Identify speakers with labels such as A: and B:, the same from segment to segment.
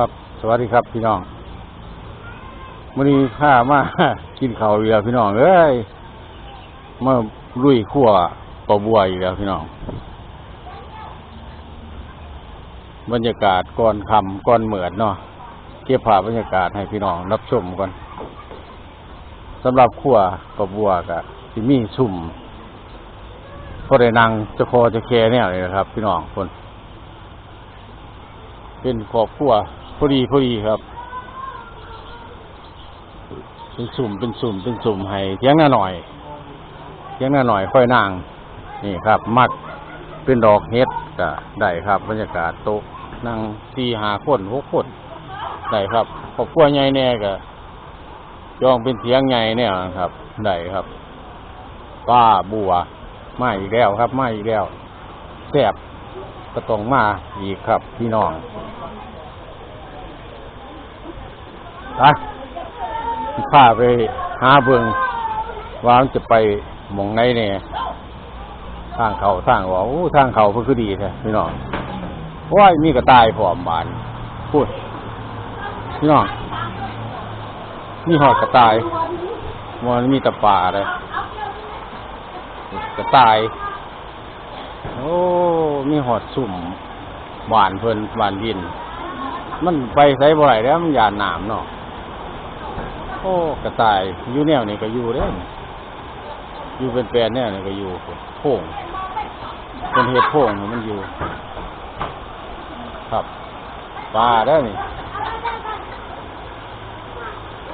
A: ครับ สวัสดีครับพี่น้องวันนี้ข้ามากินข้าวอีกแล้วพี่น้องเอ้ยมาลุยขั้วปลาบัวอีกแล้วพี่น้อง บรรยากาศก่อนคำก่อนเหมือดเนาะเก็บภาพบรรยากาศให้พี่น้องรับชมก่อนสำหรับขั้วปลาบัวกับที่มีสุ่มพอได้นางจะคอจะแคเนี่ยเลยนะครับ พี่น้องคน เป็นครอบครัว พอดีพอดีครับ เป็นสุ่มเป็นสุ่มเป็นสุ่มให้เทียงหน้าหน่อยเทียงหน้าหน่อยค่อยนาง นี่ครับ มัดเป็นดอกเฮ็ดก็ได้ครับ บรรยากาศโต๊ะนั่งสี่หาคนหกคนได้ครับครอบครัวใหญ่แน่ก็จองเป็นเทียงใหญ่เนี่ยครับได้ครับป้าบัวมาอีกแล้วครับมาอีกแล้วแซ่บก็ต้องมาอีกครับพี่น้อง ไปพาไปหาเบิงว่ามันจะไปมองไหนเนี่ยทางเขาทางว่าโอ้ทางเขาเพิ่นคือดีแท้พี่น้องว้ามีกระต่ายพร้อมบานพูดพี่น้องมีหอดกระต่ายมันมีแตะป่าเลยกระต่าย โอ้มีหอดสุ่มหวานเพลินหวานดิน มันไปใส่บ่อยแล้วมันยานน้ำเนาะ อ้กระต่ายอยู่แนวนี่ก็อยู่เด้ออยู่เป็นแปลนแนวนี่ก็อยู่โพ่งเป็นเห็ดโพ่งมันอยู่ ครับปลาได้อนี่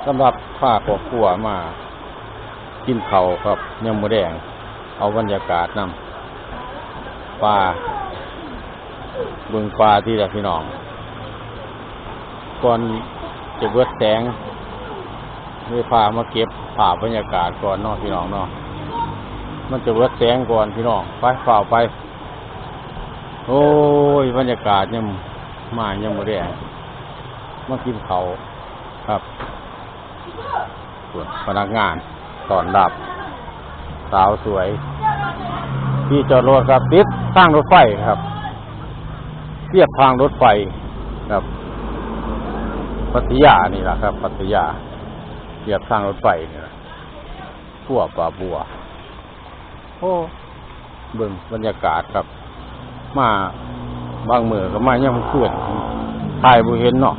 A: สำหรับข้าครอบครัวมา กินเขาครับยังมแดง เอาบรรยากาศนำปลาเบิ่งปลาที่ละพี่น้องก่อนจะเบิดแสง เลยพามาเก็บภาพบรรยากาศก่อนเนาะพี่น้องเนาะมันจะเบิดแสงก่อนพี่น้องไปเปล่าไป โอ้ยบรรยากาศยังมายังไม่ได้มากินเขาครับส่วนพนักงานตอนรับ สาวสวย ที่จอดรถครับติดทางรถไฟครับเทียบทางรถไฟครับพัทยานี่แหละครับพัทยา เทียบทางรถไฟนี่แหละทั่วป่าบัว โอ้เบิ่งบรรยากาศครับ มาบางมือก็มาย่ำเคลื่อนถ่ายบุเห็นเนาะ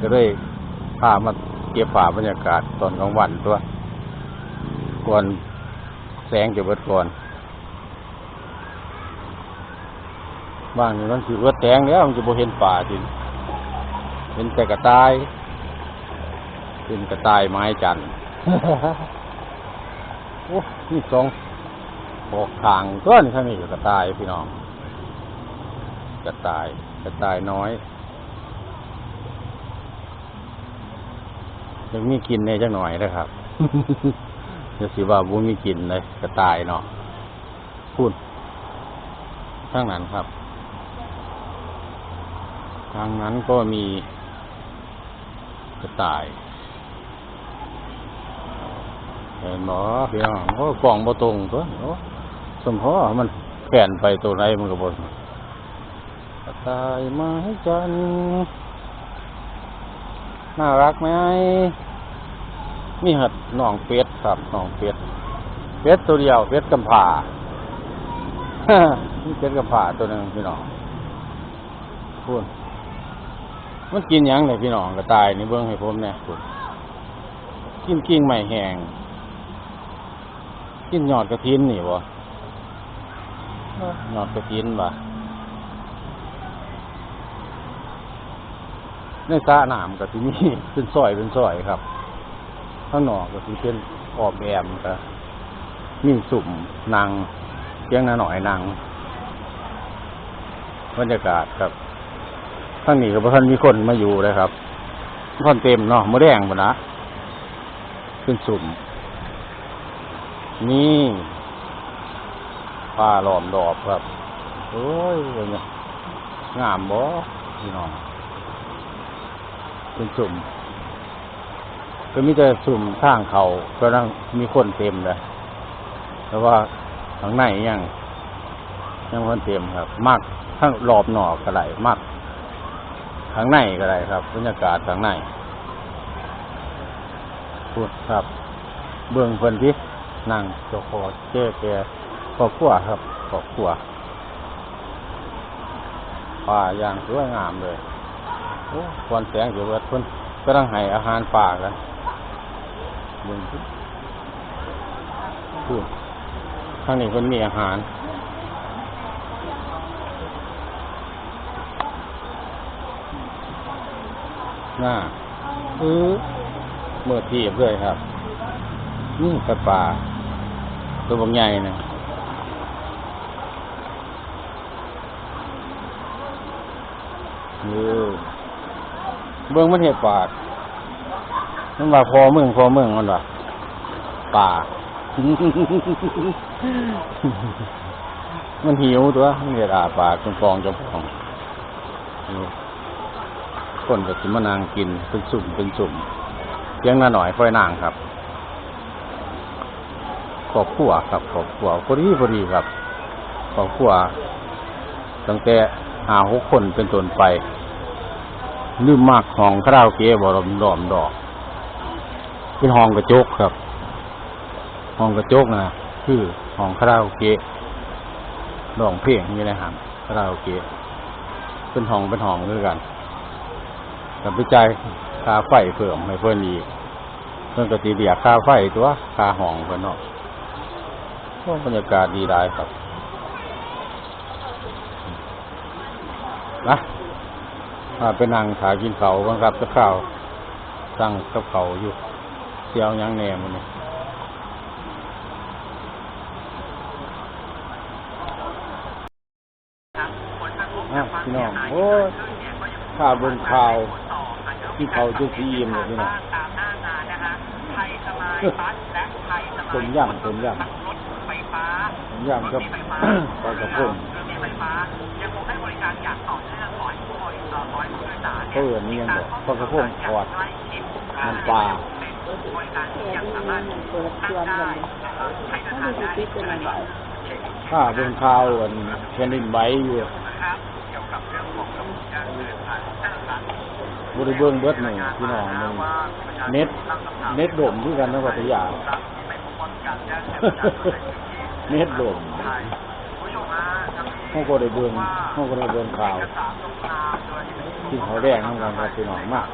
A: ก็เลยพามาเก็บภาพบรรยากาศตอนกลางวันตัว ก่อนแสงจะเบิดก่อนบางนี่มันสิเบิดแสงแล้วมันจะบ่เห็นป่าจริงเป็นแต่กระต่าย เป็นกระต่ายไม้จันทร์โอ้นี่สองบอกทางตัวนี่ข้างนี้ก็กระต่ายพี่น้อง กระต่ายกระต่ายน้อยยังมีกินในจังหน่อยนะครับจะสิว่าบุมีกินเลยกระต่ายเนาะพูดทั้งนั้นครับ ทางนั้นก็มีกระต่าย เห็นหมอพี่น้องโอ้กล่องบ่ตรงตัวโอ้สมพอมันแขนไปตัวไหนมันก็บ่กระต่ายไม้จันน่ารักไหมมีหัดน้องเป็ดครับน้องเป็ดเป็ดตัวเดียวเป็ดกำผามีเป็ดกำผาตัวหนึ่งพี่น้องพูดมันกินยังเนี่ยพี่น้องกระต่ายนี่เบิ้องให้ผมเนี่ยคุณกินกิ่งไม้แห้ง กินยอดกระถินนี่บ่ยอดกระถินบ่ในสระน้ำก็ที่นี่เป็นซอยเป็นซอยครับ ข้างนอกก็ที่เป็นออกแอมก็มีสุ่มนางเพียงหนาหน่อยนางบรรยากาศครับทั้งนี้ก็บ่ท่านมีคนมาอยู่เลยครับคนเต็มเนาะมะแดงปะนะขึ้นสุ่ม นี่ปลาหลอมดอบครับ โอ้ยเนี่ยงามบ่พี่น้อง เป็นสุ่มก็มีแต่สุ่มข้างเขาก็นั่งมีคนเต็มเลยแต่ว่าข้างในยังยังคนเต็มครับมากทั้งรอบนอกก็ไหลมากข้างในก็ได้ครับบรรยากาศข้างในพูดครับ เบื้องเพิ่นที่ นั่งเจ้าขอเจ๊แกครอบครัวครับครอบครัวป่าอย่างสวยงามเลยโอ้ควันแสงเสียเบิดพิ่นก็ต้องให้อาหารป่ากันเบื้องที่พูดข้างนี้เพิ่นมีอาหารหน้าเออเมื่อทีบด้วยครับ นี่กระป่า ตัวบางใหญ่นะเออเบื้องมันเห็ดปากมันว่าพอเมืองพอเมืองมันว่าป่า มันหิวตัวมันเห็ดอาปากจนฟองจะฟองคนก็สิมานางกินเป็นสุ่มเป็นสุ่มเลี้ยงนาหน่อยค่อยนางครับ ขอบขัวครับขอบขัวพอดีพอดีครับขอบขัวตั้งแต่หาหกคนเป็นต้นไปลืมมากของคาราโอเกะบรมดอมดอก เป็นห้องกระจกครับ ห้องกระจกนะคือห้องคาราโอเกะร้องเพลงนี่นะครับคาราโอเกะเป็นห้องเป็นห้องด้วยกันกับไปจ่ายค่าไฟเพิ่มให้เพิ่นอีกเพิ่นก็ตีเดียค่าไฟตัวค่าห้องเพิ่นเนาะ โอ้บรรยากาศดีได้ครับนะมาไปนั่งถากินเขาวบ้างครับจะข้าวสั่งกับเขาวอยู่เสียวหยังแหนมันนี่อะพี่น้องโอ้ยข้าวเบนข่าวกินเขาวจุกสีอิ่มเลยพี่น้อง
B: ตามหน้างานนะคะไทยสมายบัสและไทยสมาย
A: ต้มยำต้มยำ
B: ทั้งรถไฟฟ้า
A: ผมยำกับ
B: รถเมล์ไฟฟ้า
A: ปลากระพง
B: รถเมล์ไฟฟ้ายังคงให้บริการอย่างต่อเนื่องก่อนผู้บริการร้อยผู้โดยสาร
A: เขาเอิ้นนี่ยังบอกปลากระพงทอด
B: ใกล้ชิด
A: น้ำปลา
B: เป็นบริการที่ยังสามารถนั่งได้ใช้เดินทางได้เช่นเดียวกัน
A: ข้าเบิ่งข่าวอันแผ่นดินไหวอยู่
B: นะครับเกี่ยวกับเรื่องของระบบการเดินทางเส้นทาง
A: บ่ได้เบิ่งเบิดหนึ่งพี่น้องหนึงเน็ตเน็ตล่มคือกันในพัทยา เน็ตล่มเฮาก็ได้เบิ่งเฮาก็ได้เบิ่งข่าว ที่เขาวแดงนำกันครับพี่น้องมาก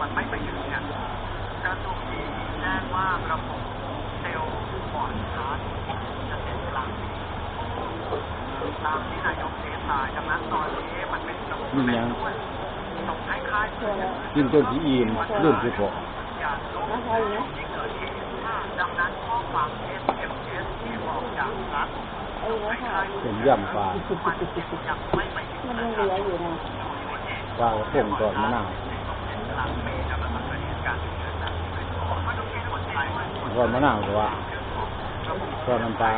B: มันไม่ไปถึงเนี่ยกระทรวงดีแจ้งว่าระบบเซลล์บอร์ดชาร์จจะเสร็จกลางปีตามที่นายกเทศายดังนั้นตอนนี้มันเป็นระบบ
A: กินหยัง
B: ด้วย ยเพื่อน
A: กินจนสิอิ่มลืมสิพอ
B: อย่างลบที่เกิดเหตุดังนั้นข้อความ SMS ที่บอกจากว่าย
A: ต้มยำปลา
B: มันยังไม่ไปถึง
C: มัน
B: นะ
C: ยัง
B: ค
C: เห
B: รับ
C: ลืออยู่นะ
A: ปลากระพงทอดมะนาวทอดมะนาวก็ว่าทอดน้ำปลา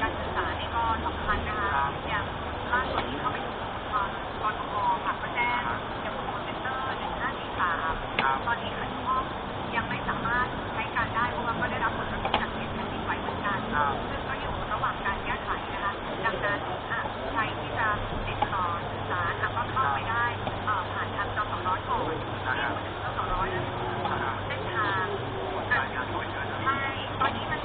D: การสื่อสารนี่ก็สำคัญนะคะอย่างล่าสุดที่เขาไปดูกกทมค่ะก็แจ้งอย่างโคเซ็นเตอร์ หนึ่งห้าสี่สามตอนนี้ขันข้อยังไม่สามารถใช้การได้เพราะว่าก็ได้รับผลกระทบจากเหตุแผ่นดินไหวเหมือนกันซึ่งก็อยู่ระหว่างการแก้ไขนะคะดังนั้นใครที่จะติดต่อสื่อสารอะก็เข้าไปได้เอ่อผ่านทางจสร้อยก่อนเรียกมาถึงจสร้อยแล้วเส้นทางอะใช่ตอนนี้มัน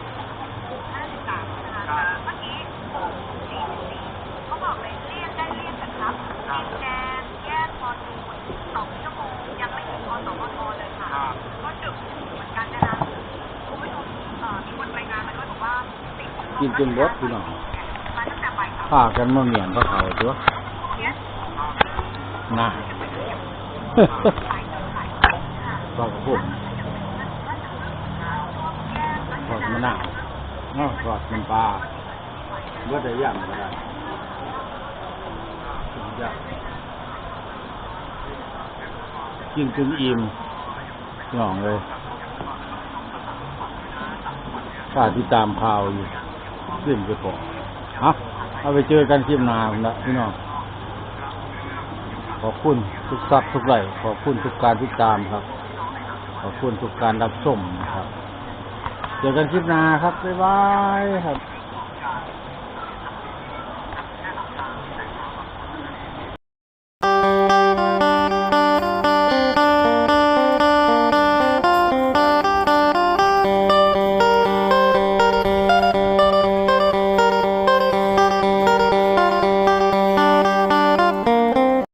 D: ห้าสิบสามนะคะเมื่อกี้หกสี่สิบสี่เขาบอกเลยเรียกได้เรียกกันครับดินแดงแยกพอดูนสองชั่วโมงยังไม่ถึงอสมทเลยค่ะ ก็ดึกเหมือนกันนะคะคุณผู้ชมเอ่อมีคนรายงานมาด้วยบอกว่าติด
A: กินจนเบดพี่น้อง
D: มาตั้งแต่บ่ายสาม
A: พากันมาเมียนพระเขาตัว
D: เนี่ย
A: นะ
D: ขายเงินขายค่ะ
A: ปลากระพงทอดมะนาวเนาะทอดน้ำปลาเบิดได้ย่างก็ได้ย่างกินจนอิ่มพี่น้องเลยข้าที่ตามข่าวอยู่ ขึ้นไปพอฮะเอาไปเจอกันคลิปหน้าผมละพี่น้องขอบคุณทุกทรัพย์ทุกไหลขอบคุณทุกการติดตามครับ ขอบคุณทุกการรับชมนะครับ เจอกันคลิปหน้าครับบ๊ายบายครับ